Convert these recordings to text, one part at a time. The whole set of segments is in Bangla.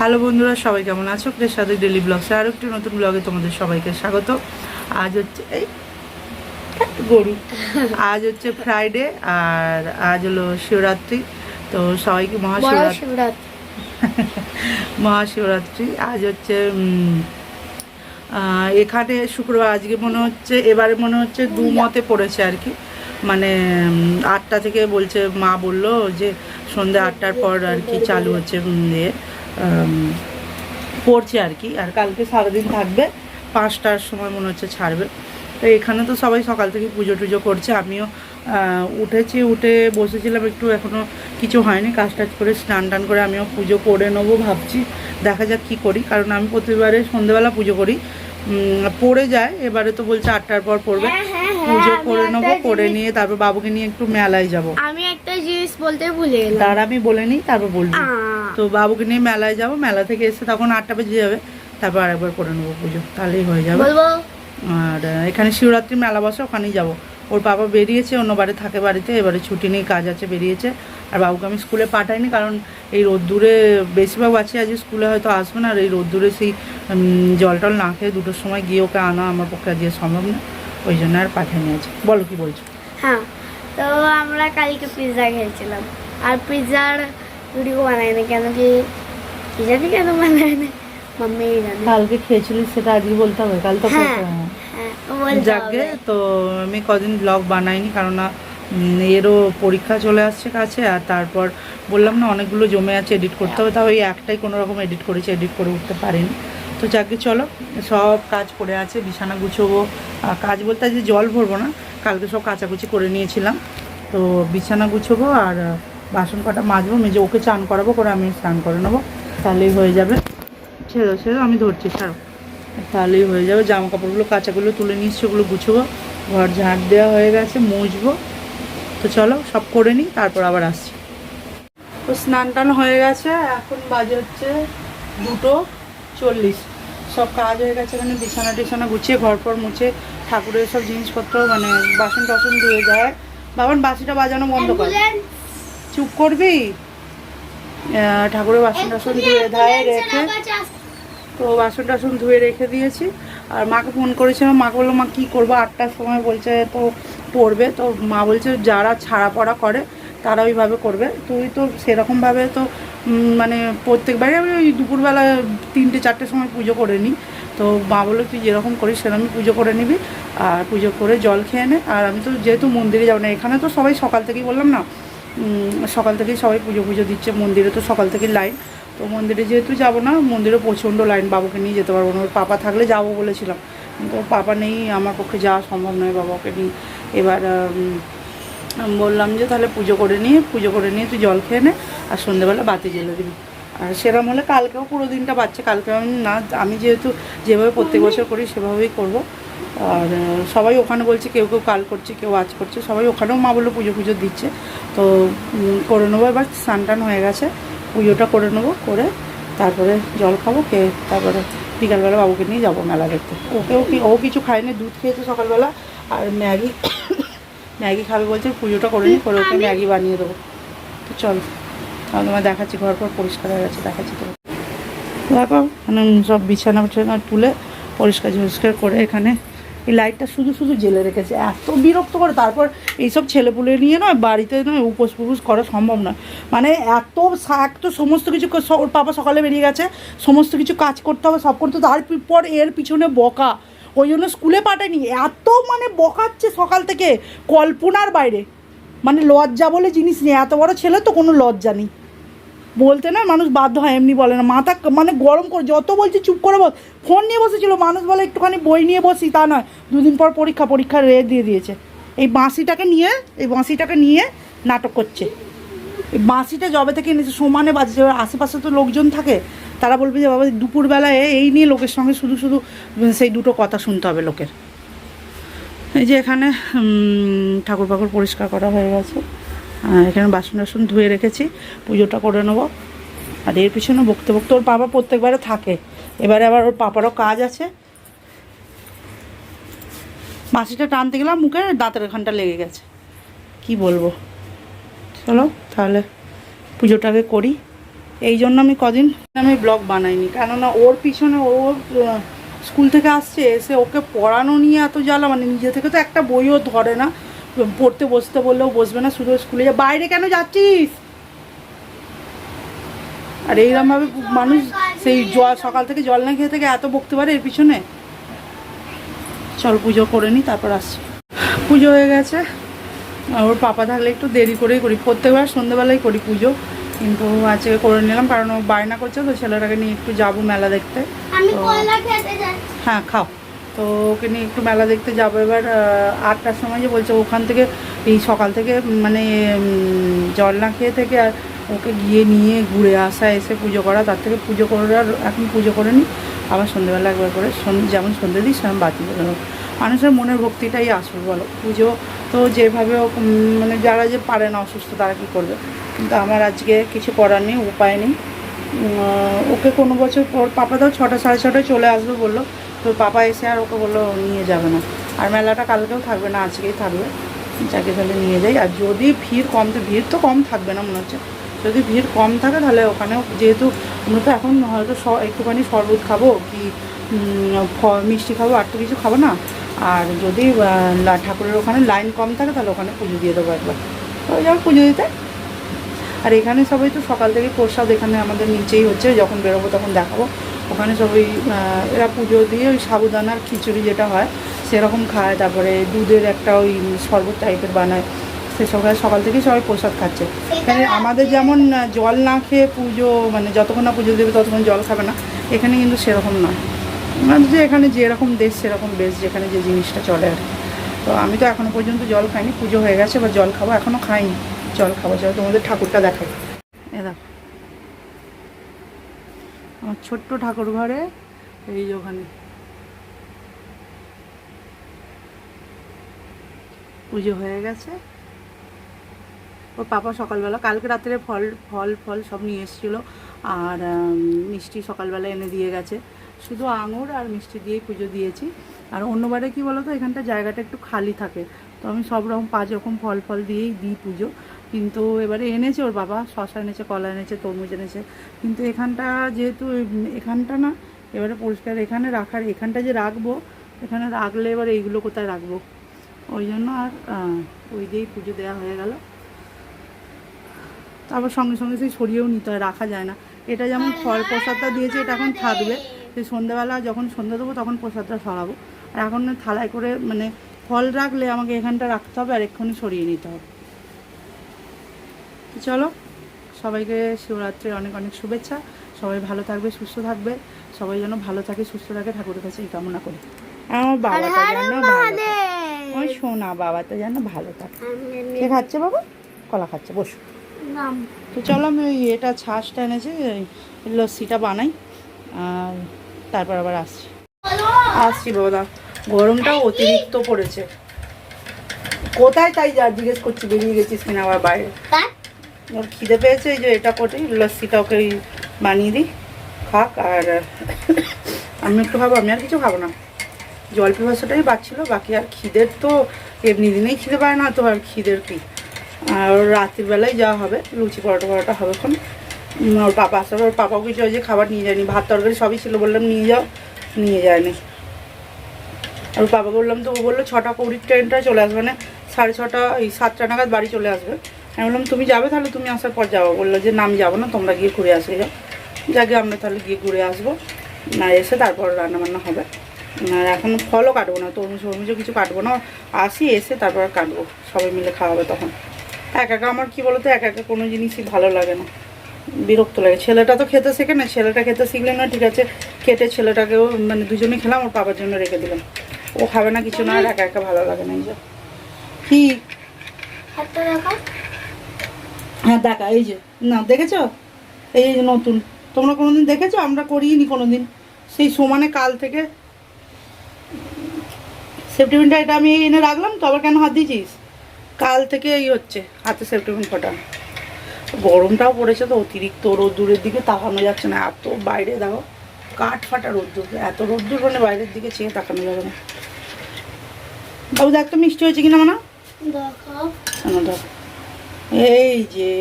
হ্যালো বন্ধুরা সবাই কেমন আছো? প্রের সাথে ডেলি ব্লগসে আরও একটি নতুন ব্লগে তোমাদের সবাইকে স্বাগত। আজ হচ্ছে এই গরু। আজ হচ্ছে ফ্রাইডে আর আজ হলো শিবরাত্রি। তো সবাইকে মহাশিবরাত্রি? মহাশিবরাত্রি। আজ হচ্ছে উম, আহ, এখানে শুক্রবার আজকে মনে হচ্ছে এবারে মনে হচ্ছে দু মতে পড়েছে আর কি। মানে আটটা থেকে বলছে মা বলল যে সন্ধ্যে আটটার পর আর কি চালু হচ্ছে ইয়ে পড়ছে আর কি। আর কালকে সারাদিন থাকবে পাঁচটার সময় মনে হচ্ছে ছাড়বে। তো এখানে তো সবাই সকাল থেকে পুজো টুজো করছে। আমিও উঠেছি উঠে বসেছিলাম একটু এখনও কিছু হয়নি। কাজ টাজ করে স্নান টান করে আমিও পুজো করে নেব ভাবছি। দেখা যাক কী করি কারণ আমি প্রতিবারে সন্ধেবেলা পুজো করি। পড়ে যায় এবারে তো বলছে আটটার পর পড়বে। হ্যাঁ, হ্যাঁ, পুজো করে নেব করে নিয়ে তারপর বাবুকে নিয়ে একটু মেলায় যাব। আমি একটা জিনিস বলতে ভুলে গেলাম। তার আমি বলে নিই তারপর বলব। তো বাবুকে নিয়ে মেলায় যাব মেলা থেকে এসে তখন আটটা বেজে যাবে তারপর আরেকবার করে নেব পুজো তাহলেই হয়ে যাবে। আর এখানে শিবরাত্রি মেলা বসে ওখানেই যাব। ওর বাবা বেরিয়েছে অন্য বাড়ি থাকে বাড়িতে এবারে ছুটি নেই কাজ আছে বেরিয়েছে। আর বাবুকে আমি স্কুলে পাঠাইনি কারণ এই রোদ্দুরে বেশিরভাগ বাচ্চা আজকে স্কুলে হয়তো আসবে না আর এই রোদ্দুরে সেই জল টল না খেয়ে দুটোর সময় গিয়ে ওকে আনা আমার পক্ষে আজকে সম্ভব না। ওই জন্য আর পাঠাইনি আছে বলো কি বলছো? হ্যাঁ তো আমরা কালকে পিৎজা খেয়েছিলাম। আর পিৎজার ভিডিও বানাই না কেন কি? কি জানি কেন বানাই না মাম্মি জানে। কালকে খেয়েছিলিস সেটা আজকে বলতে হবে। কাল তো হ্যাঁ হ্যাঁ। বলতে যাকে তো আমি কদিন ব্লগ বানাইনি কারণ এরও পরীক্ষা চলে আসছে কাছে আর তারপর বললাম না অনেকগুলো জমে আছে এডিট করতে হবে। তাও এই একটাই কোনো রকম এডিট করেছি এডিট করে উঠতে পারিনি। তো যাকে চলো, সব কাজ পড়ে আছে, বিছানা গুছোবো। কাজ বলতে আজকে জল ভরবো না, কালকে সব কাচাকুচি করে নিয়েছিলাম। তো বিছানা গুছোবো আর বাসন কটা মাজবো, মেজে ওকে চান করাবো, করে আমি স্নান করে নেব। তাহলেই হয়ে যাবে। ছেড়ো ছেড়ো, আমি ধরছি, ছাড়ো। তাহলেই হয়ে যাবে। জামা কাপড়গুলো কাঁচাগুলো তুলে নিচ্ছি ওগুলো গুছবো। ঘর ঝাঁট দেওয়া হয়ে গেছে, মুছবো। তো চলো, সব করে নিই, তারপর আবার আসছি। তো স্নান টান হয়ে গেছে, এখন বাজে হচ্ছে দুটো চল্লিশ। সব কাজ হয়ে গেছে মানে বিছানা টিছানা গুছিয়ে ঘর পর মুছে ঠাকুরের সব জিনিসপত্র মানে বাসন টাসন ধুয়ে যায়। বাবান বাসিটা বাজানো বন্ধ কর। চুপ করবি? ঠাকুরের বাসন টাসন ধুয়ে ধায় রেখে। তো বাসন টাসন ধুয়ে রেখে দিয়েছি। আর মাকে ফোন করেছিলাম মাকে বলল মা কী করব? আটটার সময় বলছে তো পড়বে। তো মা বলছে যারা ছাড়া পড়া করে তারা ওইভাবে করবে। তুই তো সেরকমভাবে তো মানে প্রত্যেকবারই আমি ওই দুপুরবেলা তিনটে, চারটের সময় পুজো করে নিই। তো মা বলল তুই যেরকম করিস সেরকমই পুজো করে নিবি। আর পুজো করে জল খেয়ে নে। আর আমি তো যেহেতু মন্দিরে যাব না, এখানে তো সবাই সকাল থেকেই বললাম না সকাল থেকেই সবাই পুজো পুজো দিচ্ছে। মন্দিরে তো সকাল থেকেই লাইন। তো মন্দিরে যেহেতু যাব না, মন্দিরে প্রচণ্ড লাইন, বাবুকে নিয়ে যেতে পারব না। পাপা থাকলে যাব বলেছিলাম। কিন্তু পাপা নেই, আমার পক্ষে যাওয়া সম্ভব নয় বাবাকে নিয়ে। এবার আমি বললাম যে তাহলে পুজো করে নিয়ে, পুজো করে নিয়ে তুই জল খেয়ে নে, আর সন্ধ্যেবেলা বাতি জ্বেলে দিবি। আর সেরকম হলে কালকেও পুরো দিনটা পাচ্ছে কালকে আমি না, আমি যেহেতু যেভাবে প্রত্যেক বছর করি সেভাবেই করব। আর সবাই ওখানে বলছে কেউ কেউ কাল করছে, কেউ আজ করছে, সবাই ওখানেও মা বলল পুজো পুজো দিচ্ছে। তো করে নেব, এবার স্নান টান হয়ে গেছে, পুজোটা করে নেব, করে তারপরে জল খাব, খেয়ে তারপরে বিকালবেলা বাবুকে নিয়ে যাব মেলা দেখতে। ওকেও কি, ও কিছু খায়নি, দুধ খেয়েছে সকালবেলা, আর ম্যাগি ম্যাগি খাবে বলছে পুজোটা করে নিই করে ওকে ম্যাগি বানিয়ে দেবো। তো চল আমি তোমায় দেখাচ্ছি ঘর পর পরিষ্কার হয়ে গেছে দেখাচ্ছি তো দেখো মানে সব বিছানা বিছানা তুলে পরিষ্কার ঝরিষ্কার করে এখানে এই লাইটটা শুধু শুধু জেলে রেখেছে। এত বিরক্ত করে তারপর এইসব ছেলেপুলে নিয়ে নয় বাড়িতে নয় উপোস ফুপোস করা সম্ভব নয়। মানে এত এক তো সমস্ত কিছু ওর পাপা সকালে বেরিয়ে গেছে সমস্ত কিছু কাজ করতে হবে সব করতে হবে তারপর এর পিছনে বকা। ওই জন্য স্কুলে পাঠায়নি। এত মানে বকাচ্ছে সকাল থেকে কল্পনার বাইরে। মানে লজ্জা বলে জিনিস নেই। এত বড় ছেলে তো কোনো লজ্জা নেই। বলতে না মানুষ বাধ্য হয়, এমনি বলে না। মাথা মানে গরম করে, যত বলছি চুপ করে বস। ফোন নিয়ে বসেছিল। মানুষ বলে একটুখানি বই নিয়ে বসি, তা নয়। দুদিন পর পরীক্ষা পরীক্ষা রে দিয়ে দিয়েছে। এই বাঁশিটাকে নিয়ে, এই বাঁশিটাকে নিয়ে নাটক করছে। এই বাঁশিটা জবে থেকে এনেছে, সমানে বাজছে। আশেপাশে তো লোকজন থাকে। তারা বলবে যে, বাবা, দুপুরবেলায় এই নিয়ে লোকের সঙ্গে শুধু শুধু সেই দুটো কথা শুনতে হবে লোকের। এই যে এখানে ঠাকুর পাকুর পরিষ্কার করা হয়ে গেছে। এখানে বাসন টাসন ধুয়ে রেখেছি, পুজোটা করে নেব। আর এর পিছনে বকতে বকতে ওর বাবা প্রত্যেকবারে থাকে। এবারে আবার ওর পাপারও কাজ আছে। মাসিটা টানতে গেলাম, মুখে দাঁতের এখানটা লেগে গেছে। কি বলব? চলো, তাহলে পুজোটাকে করি। এই জন্য আমি কদিন আমি ব্লগ বানাইনি। কেননা ওর পিছনে ও স্কুল থেকে আসছে, এসে ওকে পড়ানো নিয়ে এত জ্বালা মানে নিজে থেকে তো একটা বইও ধরে না। পড়তে বসতে বললেও বসবে না, শুধু স্কুলে যা বাইরে কেন যাচ্ছিস? আর এইরকমভাবে মানুষ সেই জল, সকাল থেকে জল না খেয়ে থেকে এত বকতে পারে এর পিছনে? চল পুজো করে নিই তারপর আসছি। পুজো হয়ে গেছে। ওর পাপা থাকলে একটু দেরি করেই করি। প্রত্যেকবার সন্ধ্যেবেলায় করি পুজো। কিন্তু আজকে করে নিলাম কারণ ও বায়না করছে তো ছেলেটাকে নিয়ে একটু যাব মেলা দেখতে। হ্যাঁ খাও। তো ওকে নিয়ে একটু মেলা দেখতে যাব এবার আটটার সময় যে বলছে ওখান থেকে এই সকাল থেকে মানে জল না খেয়ে থেকে আর ওকে গিয়ে নিয়ে ঘুরে আসা এসে পুজো করা তার থেকে পুজো করে আর এখন পুজো করে নিই আবার সন্ধ্যেবেলা একবার করে যেমন সন্ধ্যে দিই সেরকম বাতি মানুষের মনের ভক্তিটাই আসবে বলো। পুজো তো যেভাবে মানে যারা যে পারে না অসুস্থ তারা কী করবে? কিন্তু আমার আজকে কিছু করার নেই, উপায় নেই। ওকে কোনো বছর পর, পাপা দাও ছটা, সাড়ে ছটায় চলে আসবে বলল। তো পাপা এসে আর ওকে বলল নিয়ে যাবে না। আর মেলাটা কালকেও থাকবে না, আজকেই থাকবে। যাকে তাহলে নিয়ে যাই। আর যদি ভিড় কম, তো ভিড় তো কম থাকবে না মনে হচ্ছে। যদি ভিড় কম থাকে তাহলে ওখানেও, যেহেতু আমরা তো এখন হয়তো স- একটুখানি শরবত খাব কি মিষ্টি খাব, আর তো কিছু খাব না। আর যদি ঠাকুরের ওখানে লাইন কম থাকে, তাহলে ওখানে পুজো দিয়ে দেবো একবার। তো যাব পুজো দিতে। আর এখানে সবাই তো সকাল থেকে প্রসাদ এখানে আমাদের নিচেই হচ্ছে, যখন বেরোবো তখন দেখাবো। ওখানে সবাই এরা পুজো দিয়ে ওই সাবুদানার খিচুড়ি যেটা হয়, সেরকম খায়। তারপরে দুধের একটা ওই শরবত টাইপের বানায়। সেসব সকাল থেকেই সবাই প্রসাদ খাচ্ছে। এখানে আমাদের যেমন জল না খেয়ে পুজো মানে যতক্ষণ না পুজো দেবে ততক্ষণ জল খাবে না। এখানে কিন্তু সেরকম নয়। মানে যে এখানে যেরকম দেশ, সেরকম বেশ যেখানে যে জিনিসটা চলে আর। তো আমি তো এখনও পর্যন্ত জল খাইনি, পুজো হয়ে গেছে বা জল খাব, এখনও খাইনি। জল খাব, চলো তোমাদের ঠাকুরটা দেখাই। এ আমার ছোট্ট ঠাকুর ঘরে, এই যে ওখানে। পুজো হয়ে গেছে। ওর পাপা সকালবেলা, কালকে রাত্রে ফল ফল ফল সব নিয়ে এসেছিল। আর মিষ্টি সকালবেলা এনে দিয়ে গেছে। শুধু আঙুর আর মিষ্টি দিয়েই পুজো দিয়েছি। আর অন্যবারে কি বলো তো এখানটা জায়গাটা একটু খালি থাকে। তো আমি সব রকম পাঁচ রকম ফল ফল দিয়েই দিই পুজো। কিন্তু এবারে এনেছে ওর বাবা শশা এনেছে কলা এনেছে তরমুজ এনেছে। কিন্তু এখানটা যেহেতু এখানটা না এবারে পরিষ্কার এখানে রাখার এখানটা যে রাখব এখানে রাখলে এবার এইগুলো কোথায় রাখব? ওই জন্য আর ওই দিয়েই পুজো দেওয়া হয়ে গেল। তারপর সঙ্গে সঙ্গে সেই সরিয়েও নিতে হয় রাখা যায় না। এটা যেমন ফল প্রসাদটা দিয়েছে এটা এখন থাকবে। সেই সন্ধ্যাবেলা যখন সন্ধ্যা দেবো তখন প্রসাদটা সরাবো। আর এখন থালায় করে মানে ফল রাখলে আমাকে এখানটা রাখতে হবে আর এক্ষুনি সরিয়ে নিতে হবে। তো চলো সবাইকে শিবরাত্রির অনেক অনেক শুভেচ্ছা। সবাই ভালো থাকবে সুস্থ থাকবে। সবাই যেন ভালো থাকে সুস্থ থাকে ঠাকুরের কাছে এই কামনা করি। আমার বাবাটা যেন ভালো ওই সোনা বাবাটা যেন ভালো থাকে। কে খাচ্ছে বাবা? কলা খাচ্ছে বসো। তো চলো আমি ওই এটা ছাঁচটা এনেছি ওই লস্যিটা বানাই। আর তারপর আবার আসছি। আসছি বাবা গরমটাও অতিরিক্ত পড়েছে। কোথায় তাই যা জিজ্ঞেস করছি বেরিয়ে গেছিস কিনা আবার বাইরে? ওর খিদে পেয়েছে এই যে এটা করে লস্যিটা ওকে বানিয়ে দিই খাক আর আমি একটু খাব আমি আর কিছু খাব না। জল পিপাসাটাই বাড়ছিল বাকি আর খিদের তো এমনি দিনেই খিদে পায় না তো আর খিদের কি? আর রাত্রির বেলায় যাওয়া হবে লুচি পরোটা পরোটা হবে এখন। ওর পাপা আসলে ওর পাপাও কিছু যে খাবার নিয়ে যায়নি, ভাত তরকারি সবই ছিল, বললাম নিয়ে যাও, নিয়ে যায়নি। আর বাবা বললাম তো, ও বলল ছটা কুড়ির ট্রেনটা চলে আসবে না সাড়ে ছটা, এই সাতটা নাগাদ বাড়ি চলে আসবে। আমি বললাম, তুমি যাবে তাহলে? তুমি আসার পর যাব। বলল যে, না, আমি যাব না, তোমরা গিয়ে ঘুরে আসবে যাও যাকে আমরা তাহলে গিয়ে ঘুরে আসব। না, এসে তারপর রান্নাবান্না হবে। আর এখন ফলও কাটবো না, তরমুজ ফরমুজও কিছু কাটবো না। আসি, এসে তারপর কাটবো। সবাই মিলে খাওয়াবে তখন। একা একা আমার কি বলতো, একা একা কোনো জিনিসই ভালো লাগে না। বিরক্ত লাগে। ছেলেটা তো খেতে শেখে না ছেলেটা খেতে শিখলে না ঠিক আছে কেটে ছেলেটাকেও মানে দুজনে খেলাম ওর বাবার জন্য রেখে দিলাম। ও খাবে না কিছু না আর একা একা ভালো লাগে না এই যে। কি? হ্যাঁ দেখা এই যে না দেখেছ? এই যে নতুন। তোমরা কোনোদিন দেখেছ? আমরা করিনি কোনোদিন। সেই সমানে কাল থেকে। সেফটিপিনটা এটা আমি এনে রাখলাম তো আবার কেন হাত দিয়েছিস? কাল থেকে এই হচ্ছে হাতে সেফটিপিন ফোটা। গরমটাও পড়েছে তো অতিরিক্ত রোদ্দুরের দিকে তাকানো যাচ্ছে না। এত বাইরে দাও কাঠ ফাটা রোদ্দুর এত রোদ্দুর মানে বাইরের দিকে চেয়ে তাকানো যাবে না। বাবু দেখ তো মিষ্টি হয়েছে কিনা মানা? এই যে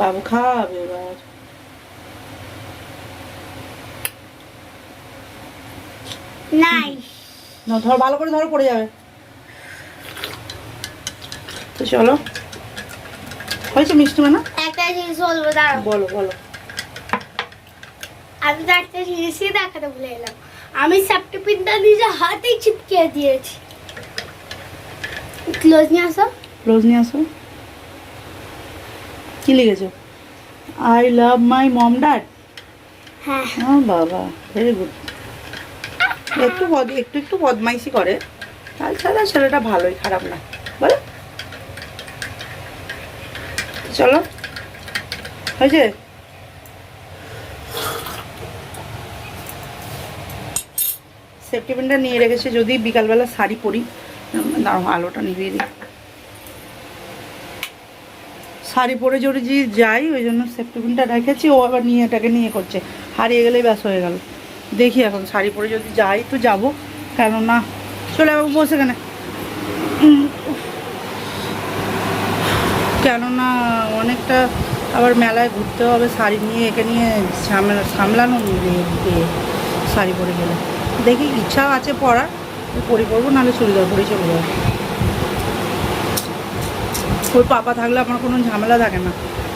বাবু খাবে এবার। ধর ভালো করে ধরো পড়ে যাবে। তো চলো। হয়েছে মিষ্টি মানা? একটা জিনিস বলব দাঁড়াও। বলো বলো। আমি তো একটা জিনিসই দেখাতে ভুলে গেলাম। আমি সেফটি পিনটা নিজে হাতেই চিপকে দিয়েছি। ক্লোজ নিয়ে আসো। ক্লোজ নিয়ে আসো। কি লিখেছো? I love my mom dad হ্যাঁ। হ্যাঁ বাবা ভেরি গুড একটু একটু একটু বদমাইশি করে। তাছাড়া ছেলেটা ভালোই খারাপ না। বলো। চলো। হয়েছে? সেফটি পিনটা নিয়ে রেখেছে, যদি বিকালবেলা শাড়ি পরি দাঁড়ো আলোটা নিভিয়ে দিই। শাড়ি পরে যদি যাই, ওই জন্য সেফটি পিনটা রেখেছি, ও আবার নিয়ে, এটাকে নিয়ে করছে। হারিয়ে গেলেই ব্যাস হয়ে গেল। দেখি এখন, শাড়ি পরে যদি যাই তো যাব। কেননা, চলে যাব বসে কেন কেননা অনেকটা আবার মেলায় ঘুরতে হবে, শাড়ি নিয়ে একে নিয়ে সামলা সামলানো নিয়ে শাড়ি পরে গেলে। দেখি ইচ্ছা আছে পরার, পরে পরবো নাহলে চুড়িদার পরে চলে যাব। ওই পাপা থাকলে আমার কোনো ঝামেলা থাকে না,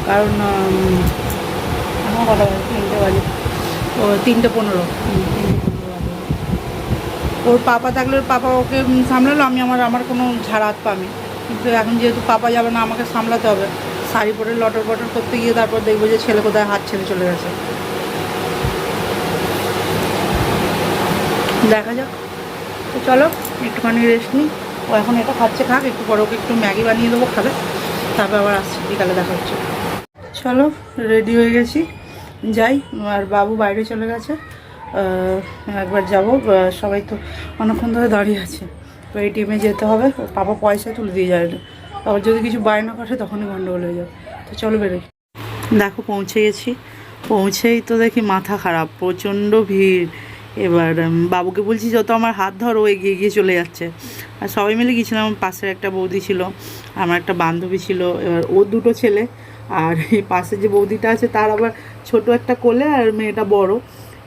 কারণ আমার কথা বাজে তিনটে বাজে। ও, তিনটে পনেরো ওর পাপা থাকলে ওর পাপা ওকে সামলালো, আমি আমার আমার কোনো ঝাড় হাত পামি কিন্তু এখন যেহেতু পাপা যাবে না, আমাকে সামলাতে হবে। শাড়ি পরে লটর বটর করতে গিয়ে তারপর দেখব যে ছেলে কোথায় হাত ছেড়ে চলে গেছে। দেখা যাক। তো চলো, একটুখানি রেস্ট নিই। ও এখন এটা খাচ্ছে, খাক, একটু পরে ওকে একটু ম্যাগি বানিয়ে দেবো, খাবে। তারপর আবার আসছি, বিকালে দেখা হচ্ছে। চলো রেডি হয়ে গেছি। যাই, আর বাবু বাইরে চলে গেছে। একবার যাব। সবাই তো অনেকক্ষণ ধরে দাঁড়িয়ে আছে। তো এটিএমে যেতে হবে, পাপা পয়সা তুলে দিয়ে যায় না। আবার যদি কিছু বায়না করে, তখনই গন্ডগোল হয়ে যাবে। তো চলো বেরোই। দেখো, পৌঁছে গেছি। পৌঁছেই তো দেখি মাথা খারাপ, প্রচণ্ড ভিড়। এবার বাবুকে বলছি, যত আমার হাত ধর এগিয়ে গিয়ে চলে যাচ্ছে। আর সবাই মিলে গিয়েছিলাম, পাশের একটা বৌদি ছিল, আমার একটা বান্ধবী ছিল, এবার ও দুটো ছেলে। আর এই পাশে যে বৌদিটা আছে, তার আবার ছোট একটা কোলে, আর মেয়েটা বড়।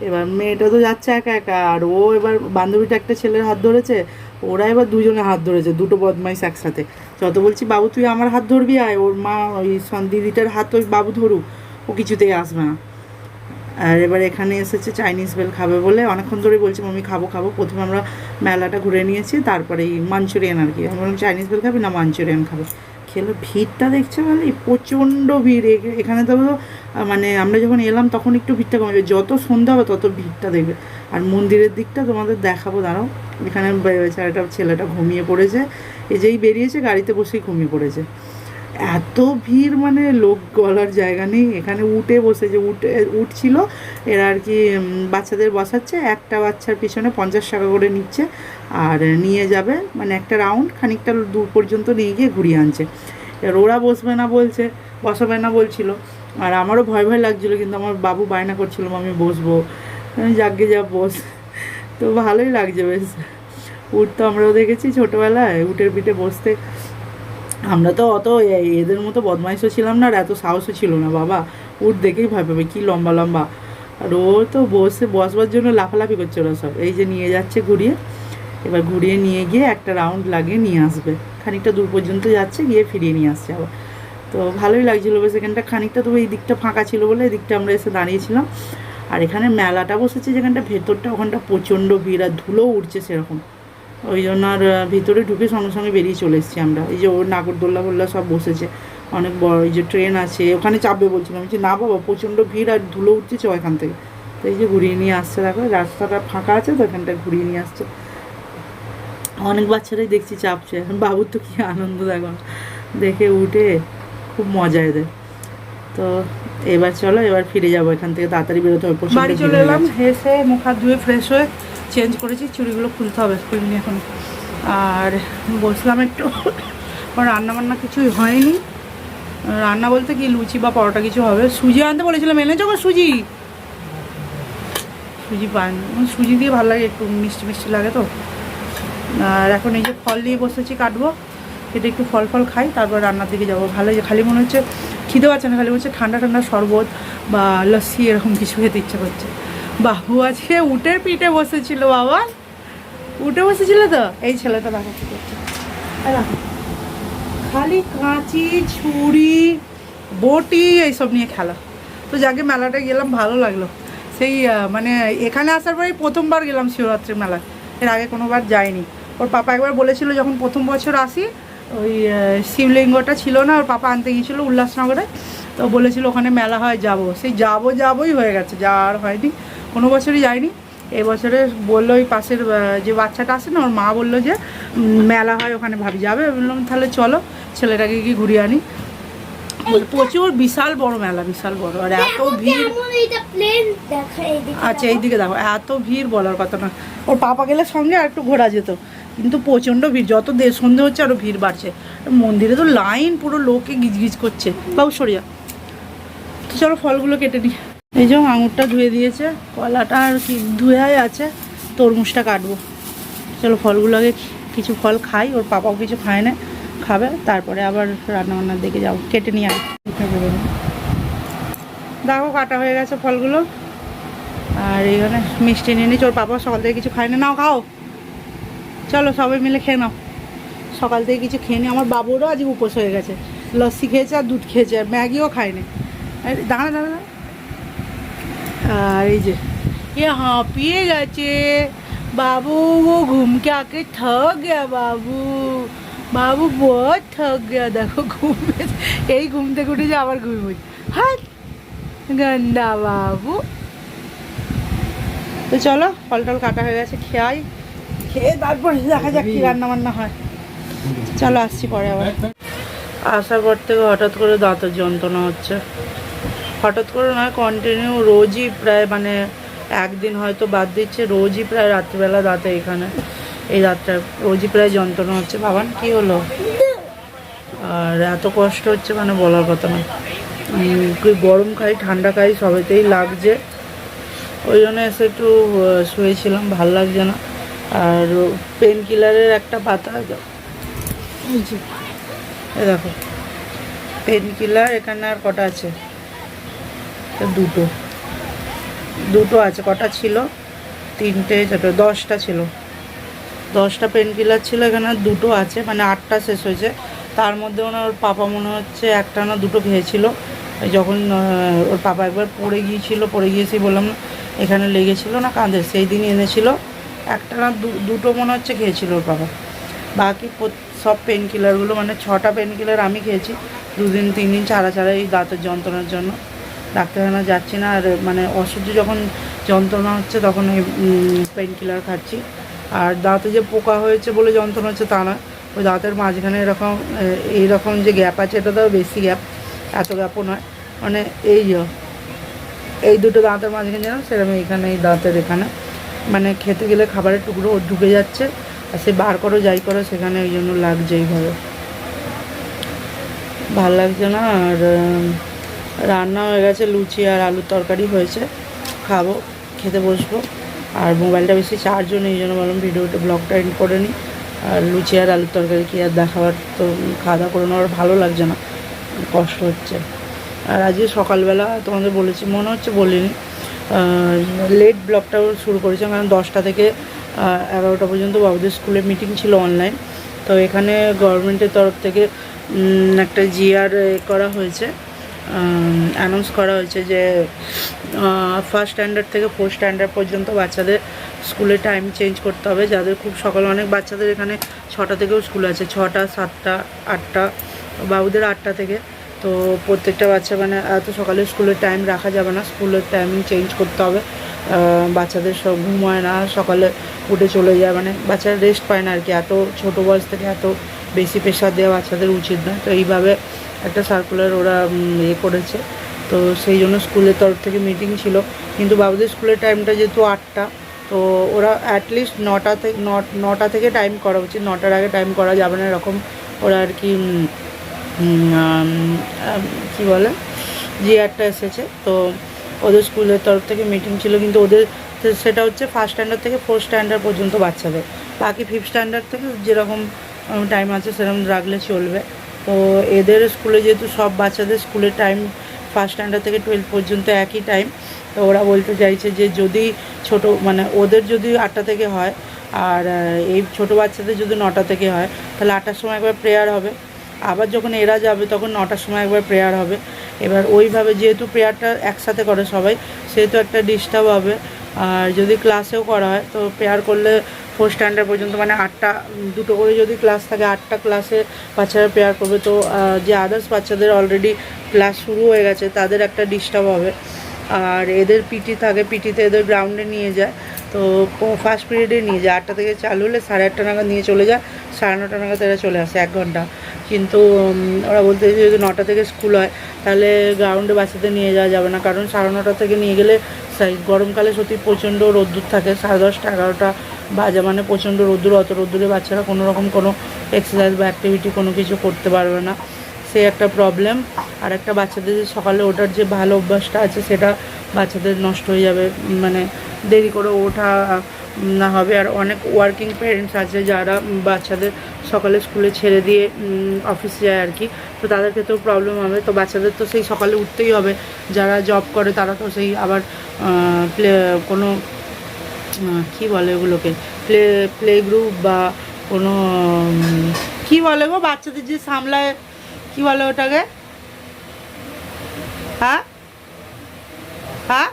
এবার মেয়েটা তো যাচ্ছে একা একা, আর ও এবার বান্ধবীটা একটা ছেলের হাত ধরেছে ওরা এবার দুজনে হাত ধরেছে, দুটো বদমাইশ একসাথে। যত বলছি, বাবু, তুই আমার হাত ধরবি? আয়, ওর মা ওই দিদিটার হাত ওই বাবু ধরুক, ও কিছুতেই আসবে না। আর এবার এখানে এসেছে, চাইনিজ বেল খাবে বলে অনেকক্ষণ ধরে বলছি মামি খাব খাব। প্রথমে আমরা মেলাটা ঘুরে নিয়েছি, তারপরে এই মাঞ্চুরিয়ান আর কি। আমি বললাম, চাইনিজ বেল খাবি না, মাঞ্চুরিয়ান খাবে? খেলো, ভিড়টা দেখছে মানে প্রচণ্ড ভিড়। এখানে তো মানে আমরা যখন এলাম তখন একটু ভিড়টা কমে যত সন্ধ্যা হবে তত ভিড়টা দেখবে। আর মন্দিরের দিকটা তোমাদের দেখাবো, দাঁড়াও। এখানে বেচারাটা ছেলেটা ঘুমিয়ে পড়েছে। এই যেই বেরিয়েছে, গাড়িতে বসেই ঘুমিয়ে পড়েছে। এত ভিড় মানে লোক গলার জায়গা নেই। এখানে উঠে বসেছে, উঠে, উঠছিল। এরা আর কি বাচ্চাদের বসাচ্ছে। একটা বাচ্চার পিছনে পঞ্চাশ টাকা করে নিচ্ছে আর নিয়ে যাবে। মানে একটা রাউন্ড খানিকটা দূর পর্যন্ত নিয়ে গিয়ে ঘুরিয়ে আনছে। এবার ওরা বসবে না বলছে, বসাবে না বলছিল। আর আমারও ভয় ভয় লাগছিল, কিন্তু আমার বাবু বায়না করছিল আমি বসবো। যাকে যা বস। তো ভালোই লাগছে বেশ। উঠ তো আমরাও দেখেছি ছোটোবেলায়, উটের পিঠে বসতে। আমরা তো অত এদের মতো বদমাইশও ছিলাম না আর এত সাহসও ছিল না, বাবা। উঠ দেখেই ভয় পাবে, কী লম্বা লম্বা। আর ও তো বসে, বসবার জন্য লাফালাফি করছে ওরা সব। এই যে নিয়ে যাচ্ছে ঘুরিয়ে, এবার ঘুরিয়ে নিয়ে গিয়ে একটা রাউন্ড লাগিয়ে নিয়ে আসবে। খানিকটা দূর পর্যন্ত যাচ্ছে, গিয়ে ফিরিয়ে নিয়ে আসছে আবার। তো ভালোই লাগছিল বেশ এখানটা খানিকটা তো এই দিকটা ফাঁকা ছিল বলে এই দিকটা আমরা এসে দাঁড়িয়েছিলাম। আর এখানে মেলাটা বসেছে যেখানটা ভেতরটা ওখানটা প্রচণ্ড ভিড় আর ধুলো উঠছে সেরকম। ওই জন্য আর ভিতরে ঢুকে সঙ্গে সঙ্গে বেরিয়ে চলে এসেছি আমরা। এই যে ওর নাগরদোল্লা ফোল্লা সব বসেছে। অনেক বড় এই যে ট্রেন আছে ওখানে চাপবে বলছিলাম। বলছি, না বাবা প্রচণ্ড ভিড় আর ধুলো উঠতেছে ওইখান থেকে। তো এই যে ঘুরিয়ে নিয়ে আসছে দেখো রাস্তাটা ফাঁকা আছে তো এখানটায় ঘুরিয়ে নিয়ে আসছে। অনেক বাচ্চারাই দেখছি চাপছে। এখন বাবুর তো কী আনন্দ দেখো। দেখে উঠে খুব মজা এদের। তো এবার চলো এবার ফিরে যাব এখান থেকে তাড়াতাড়ি বেরোতে হবে বাড়ি চলে এলাম হেসে মুখ হাত ধুয়ে ফ্রেশ হয়ে চেঞ্জ করেছি চুড়িগুলো খুলতে হবে খুলিনি এখন। আর বসলাম একটু রান্না বান্না কিছুই হয়নি। রান্না বলতে কি লুচি বা পরোটা কিছু হবে। সুজি আনতে বলেছিলাম এনেছো গো সুজি? সুজি পান সুজি দিয়ে ভালো লাগে একটু মিষ্টি মিষ্টি লাগে তো। আর এখন এই যে ফল নিয়ে বসেছি কাটবো এটা একটু ফল ফল খাই তারপর রান্নার দিকে যাব। ভালো যে খালি মনে হচ্ছে খিদে পাচ্ছে না, খালি বলছে ঠান্ডা ঠান্ডা শরবত বা লস্যি, এরকম কিছু খেতে ইচ্ছে করছে। বাবু আজকে উটের পিঠে বসেছিল, বাবা। উঠে বসেছিল তো? এই ছেলেটা দেখো কি করছে? খালি কাঁচি, ছুরি, বটি, এইসব নিয়ে খেলা। তো যাকে মেলাটা গেলাম, ভালো লাগল। সেই মানে এখানে আসার পরেই প্রথমবার গেলাম শিবরাত্রি মেলায়। এর আগে কোনোবার যাইনি। ওর পাপা একবার বলেছিল, যখন প্রথম বছর আসি ওই শিবলিঙ্গটা ছিল না ওর পাপা আনতে গিয়েছিল উল্লাসনগরে তো বলেছিল ওখানে মেলা হয় যাব। সেই যাব যাবোই হয়ে গেছে যা আর হয়নি কোনো বছরই যায়নি। এবছরে বলল ওই পাশের যে বাচ্চাটা আসে না ওর মা বলল যে মেলা হয় ওখানে ভাবি যাবে। বললাম তাহলে চলো ছেলেটাকে কি ঘুরিয়ে আনি। প্রচুর বিশাল বড় মেলা বিশাল বড় আর এত ভিড় আচ্ছা এইদিকে দেখো এত ভিড় বলার কথা না। ওর পাপা গেলে সঙ্গে আর একটু ঘোরা যেত। কিন্তু প্রচণ্ড ভিড়, যত সন্ধে হচ্ছে আরও ভিড় বাড়ছে। মন্দিরে তো লাইন পুরো লোকে গিজগিজ করছে। বাবু সরিয়া তো চলো ফলগুলো কেটে নিই। এই যে আঙুরটা ধুয়ে দিয়েছে, কলাটা আর কি ধুয়ে আছে, তরমুজটা কাটবো। চলো ফলগুলো আগে কিছু ফল খাই, ওর পাপাও কিছু খায় না, খাবে, তারপরে আবার রান্নাবান্নার দিকে যাব। কেটে নিয়ে আগে। দেখো, কাটা হয়ে গেছে ফলগুলো। আর এখানে মিষ্টি নিয়ে নিচ্ছি ওর পাপা সকাল থেকে কিছু খায় না। নাও খাও। চলো সবাই মিলে খেয়ে নাও। সকাল থেকে কিছু খেয়ে নি। আমার বাবুরও আজ উপোস হয়ে গেছে। লস্যি খেয়েছে আর দুধ খেয়েছে আর ম্যাগিও খায়নি। দাঁড়া দাঁড়া। আর এই যে এ হাঁপিয়ে গেছে। বাবু ও ঘুম কে আকে থক গেয়া বাবু। বাবু বহুত থক গেয়া, দেখো ঘুম। এই ঘুম থেকে উঠে যে আবার ঘুমিয়ে হাত গন্ডা বাবু। তো চলো ফল টল কাটা হয়ে গেছে, খেয়াই। খেয়ে তারপর দেখা যাক কি রান্না বান্না হয়। চলো আসছি পরে আবার। আসার পর থেকে হঠাৎ করে দাঁতের যন্ত্রণা হচ্ছে। হঠাৎ করে নয় কন্টিনিউ রোজই প্রায় মানে একদিন হয়তো বাদ দিচ্ছে, রোজই প্রায় রাত্রিবেলা দাঁতে এখানে। এই দাঁতটা রোজই প্রায় যন্ত্রণা হচ্ছে। ভাবান, কি হলো? আর এত কষ্ট হচ্ছে মানে বলার কথা না। কি গরম খাই, ঠান্ডা খাই, সবেতেই লাগছে। ওই জন্য এসে একটু শুয়েছিলাম, ভালো লাগছে না। আর পেন কিলারের একটা পাতা যে, দেখো। পেন কিলার এখানে আর কটা আছে? দুটো। দুটো আছে কটা ছিল? তিনটে চারটে দশটা ছিল। দশটা পেন কিলার ছিল এখানে দুটো আছে মানে আটটা শেষ হয়েছে। তার মধ্যে ওনার পাপা মনে হচ্ছে একটা না দুটো খেয়েছিল। যখন ওর পাপা একবার পড়ে গিয়েছিল পড়ে গিয়েছি বললাম না এখানে লেগেছিল না কাঁধে। সেই দিন এনেছিল। একটা না দুটো মনে হচ্ছে খেয়েছিল ওর বাবা। বাকি সব পেন কিলারগুলো মানে ছটা পেন কিলার আমি খেয়েছি। দুদিন তিন দিন ছাড়া ছাড়া এই দাঁতের যন্ত্রণার জন্য। ডাক্তারখানা যাচ্ছি না, আর মানে অসহ্য যখন যন্ত্রণা হচ্ছে তখন ওই পেন কিলার খাচ্ছি। আর দাঁতে যে পোকা হয়েছে বলে যন্ত্রণা হচ্ছে তা না ওই দাঁতের মাঝখানে এরকম এইরকম যে গ্যাপ আছে, এটা তো বেশি গ্যাপ এত গ্যাপও নয়। মানে এই এই দুটো দাঁতের মাঝখানে যেন সেরকম এখানে এই দাঁতের এখানে। মানে খেতে গেলে খাবারের টুকরো ঢুকে যাচ্ছে, আর সে বার করো, যাই করো, সেখানে ওই জন্য লাগছে এইভাবে। ভালো লাগছে না, আর রান্না হয়ে গেছে, লুচি আর আলুর তরকারি হয়েছে। খাব, খেতে বসবো। আর মোবাইলটা বেশি চার্জও নেই, এই জন্য বললাম ভিডিওটা ব্লগটা এন্ড করে নিই। আর লুচি আর আলুর তরকারি কি আর দেখাবার তো খাওয়া দাওয়া করে নেওয়ার ভালো লাগছে না। কষ্ট হচ্ছে। আর আজকে সকালবেলা তোমাদের বলেছি, মনে হচ্ছে বলিনি। লেট ব্লগটাও শুরু করেছিলাম কারণ দশটা থেকে এগারোটা পর্যন্ত বাবুদের স্কুলে মিটিং ছিল অনলাইন তো এখানে গভর্নমেন্টের তরফ থেকে একটা জিআর করা হয়েছে। অ্যানাউন্স করা হয়েছে যে ফার্স্ট স্ট্যান্ডার্ড থেকে ফোর্থ স্ট্যান্ডার্ড পর্যন্ত বাচ্চাদের স্কুলে টাইম চেঞ্জ করতে হবে। যাদের খুব সকাল অনেক বাচ্চাদের এখানে ছটা থেকেও স্কুল আছে, ছটা, সাতটা, আটটা, বাবুদের আটটা থেকে। তো প্রত্যেকটা বাচ্চা মানে এত সকালে স্কুলের টাইম রাখা যাবে না, স্কুলের টাইমিং চেঞ্জ করতে হবে। বাচ্চাদের সব ঘুম হয় না, সকালে উঠে চলে যায় মানে বাচ্চারা রেস্ট পায় না আর কি। এত ছোটো বয়স থেকে এত বেশি প্রেশার দেওয়া বাচ্চাদের উচিত না তো এইভাবে একটা সার্কুলার ওরা ইয়ে করেছে। তো সেই জন্য স্কুলের তরফ থেকে মিটিং ছিল। কিন্তু বাবুদের স্কুলের টাইমটা যেহেতু আটটা, তো ওরা অ্যাটলিস্ট নটা থেকে নটা থেকে টাইম করা উচিত। নটার আগে টাইম করা যাবে না, এরকম ওরা আর কি কি বলে? জিআরটা এসেছে। তো ওদের স্কুলের তরফ থেকে মিটিং ছিল, কিন্তু ওদের সেটা হচ্ছে ফার্স্ট স্ট্যান্ডার্ড থেকে ফোর্থ স্ট্যান্ডার্ড পর্যন্ত বাচ্চাদের। বাকি ফিফথ স্ট্যান্ডার্ড থেকে যেরকম টাইম আছে, সেরকম রাখলে চলবে। তো এদের স্কুলে যেহেতু সব বাচ্চাদের স্কুলের টাইম ফার্স্ট স্ট্যান্ডার্ড থেকে টুয়েলভ পর্যন্ত একই টাইম তো ওরা বলতে চাইছে যে যদি ছোট মানে ওদের যদি আটটা থেকে হয়, আর এই ছোটো বাচ্চাদের যদি নটা থেকে হয়, তাহলে আটটার সময় একবার প্রেয়ার হবে। আবার যখন এরা যাবে তখন নটার সময় একবার প্রেয়ার হবে। এবার ওইভাবে যেহেতু প্রেয়ারটা একসাথে করে সবাই, সেহেতু একটা ডিস্টার্ব হবে। আর যদি ক্লাসেও করা হয়, তো প্রেয়ার করলে ফোর স্ট্যান্ডার্ড পর্যন্ত মানে আটটা, দুটো করে যদি ক্লাস থাকে, আটটা ক্লাসে বাচ্চারা প্রেয়ার করবে। তো যে আদার্স বাচ্চাদের অলরেডি ক্লাস শুরু হয়ে গেছে, তাদের একটা ডিস্টার্ব হবে। আর এদের পিটি থাকে পিটিতে এদের গ্রাউন্ডে নিয়ে যায়। তো ফার্স্ট পিরিয়ডে নিয়ে যায়। আটটা থেকে চালু হলে সাড়ে আটটা নাগাদ নিয়ে চলে যায়, সাড়ে নটা নাগাদ এরা চলে আসে, এক ঘণ্টা। কিন্তু ওরা বলতে যদি নটা থেকে স্কুল হয়, তাহলে গ্রাউন্ডে বাচ্চাদের নিয়ে যাওয়া যাবে না। কারণ সাড়ে নটা থেকে নিয়ে গেলে গরমকালে সত্যি প্রচণ্ড রোদ্দুর থাকে। সাড়ে দশটা, এগারোটা বাজে মানে প্রচণ্ড রোদ্দুর। অত রোদ্দুরে বাচ্চারা কোনো রকম কোনো এক্সারসাইজ বা অ্যাক্টিভিটি কোনো কিছু করতে পারবে না। সে একটা প্রবলেম আর একটা বাচ্চাদের যে সকালে ওঠার যে ভালো অভ্যাসটা আছে, সেটা বাচ্চাদের নষ্ট হয়ে যাবে। মানে দেরি করে ওঠা হবে। আর অনেক ওয়ার্কিং প্যারেন্টস আছে যারা বাচ্চাদের সকালে স্কুলে ছেড়ে দিয়ে অফিসে যায় আর কি। তো তাদের ক্ষেত্রেও প্রবলেম হবে। তো বাচ্চাদের তো সেই সকালে উঠতেই হবে। যারা জব করে তারা তো সেই আবার প্লে কোনো কি বলে ওগুলোকে? প্লে প্লে গ্রুপ বা কোনো কি বলে গো? বাচ্চাদের যে সামলায়, কি বলে ওটাকে? হ্যাঁ? হ্যাঁ?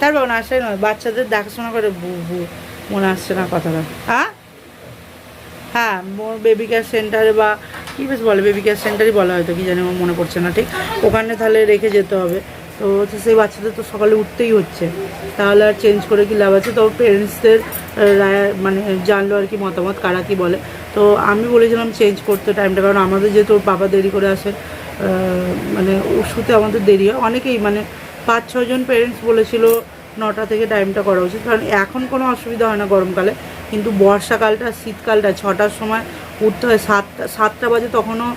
তারপর আসে নয় বাচ্চাদের দেখাশোনা করে মনে আসছে না কথাটা। হ্যাঁ হ্যাঁ বেবি কেয়ার সেন্টারে বা কী বেশ বলে বেবি কেয়ার সেন্টারই বলা হয়তো, কি জানি মনে পড়ছে না, ঠিক? ওখানে তাহলে রেখে যেতে হবে। তো সেই বাচ্চাদের তো সকালে উঠতেই হচ্ছে। তাহলে আর চেঞ্জ করে কি লাভ আছে? তো পেরেন্টসদের রায় মানে জানলো আর কি মতামত, কারা কি বলে। তো আমি বলেছিলাম চেঞ্জ করতে টাইমটা কারণ আমাদের যেহেতু বাবা দেরি করে আসে মানে ওষুধে আমাদের দেরি হয়। অনেকেই মানে পাঁচ ছজন পেরেন্টস বলেছিল নটা থেকে টাইমটা করা উচিত। কারণ এখন কোনো অসুবিধা হয় না গরমকালে। কিন্তু বর্ষাকালটা, শীতকালটা, ছটার সময় উঠতে হয়। সাতটা সাতটা বাজে তখনও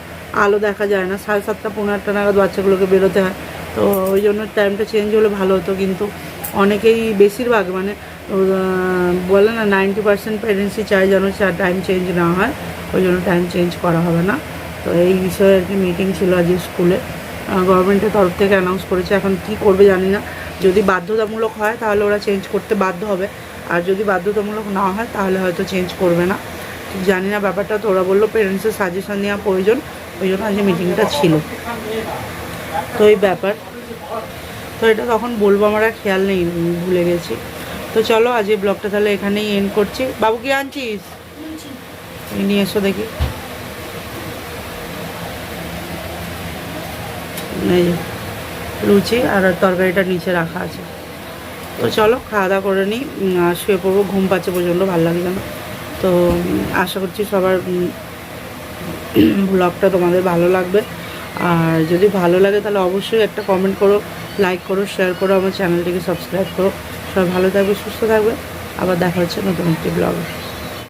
আলো দেখা যায় না। সাড়ে সাতটা পনেরো আটটা নাগাদ বাচ্চাগুলোকে বেরোতে হয়। তো ওই জন্য টাইমটা চেঞ্জ হলে ভালো হতো। কিন্তু অনেকেই বেশিরভাগ মানে বলে না নাইনটি পার্সেন্ট প্যারেন্টসই চায় যেন টাইম চেঞ্জ না হয়। ওই জন্য টাইম চেঞ্জ করা হবে না। তো এই বিষয়ে আর কি মিটিং ছিল আজকে স্কুলে গভর্নমেন্টের তরফ থেকে অ্যানাউন্স করেছে। এখন কি করবে জানি না। যদি বাধ্যতামূলক হয় তাহলে ওরা চেঞ্জ করতে বাধ্য হবে। আর যদি বাধ্যতামূলক না হয় তাহলে হয়তো চেঞ্জ করবে না। ঠিক জানি না ব্যাপারটা তো ওরা বলল পেরেন্টসের সাজেশন নেওয়া প্রয়োজন। ওই জন্য আজকে মিটিংটা ছিল। তো এই ব্যাপার। তো এটা তখন বলব আমার আর খেয়াল নেই ভুলে গেছি। তো চলো আজ এই ব্লগটা তাহলে এখানেই এন্ড করছি। বাবু কি আনছিস? নিয়ে এসো দেখি। এই লুচি আর তরকারিটা নিচে রাখা আছে। তো চলো, খাওয়া দাওয়া করে নিই। শুয়ে পড়ব, ঘুম পাচ্ছে প্রচণ্ড, ভালো লাগছে না। তো আশা করছি সবার ব্লগটা তোমাদের ভালো লাগবে। আর যদি ভালো লাগে তাহলে অবশ্যই একটা কমেন্ট করো লাইক করো শেয়ার করো, আমার চ্যানেলটিকে সাবস্ক্রাইব করো। সবাই ভালো থাকবে, সুস্থ থাকবে। আবার দেখা হচ্ছে নতুন একটি ব্লগে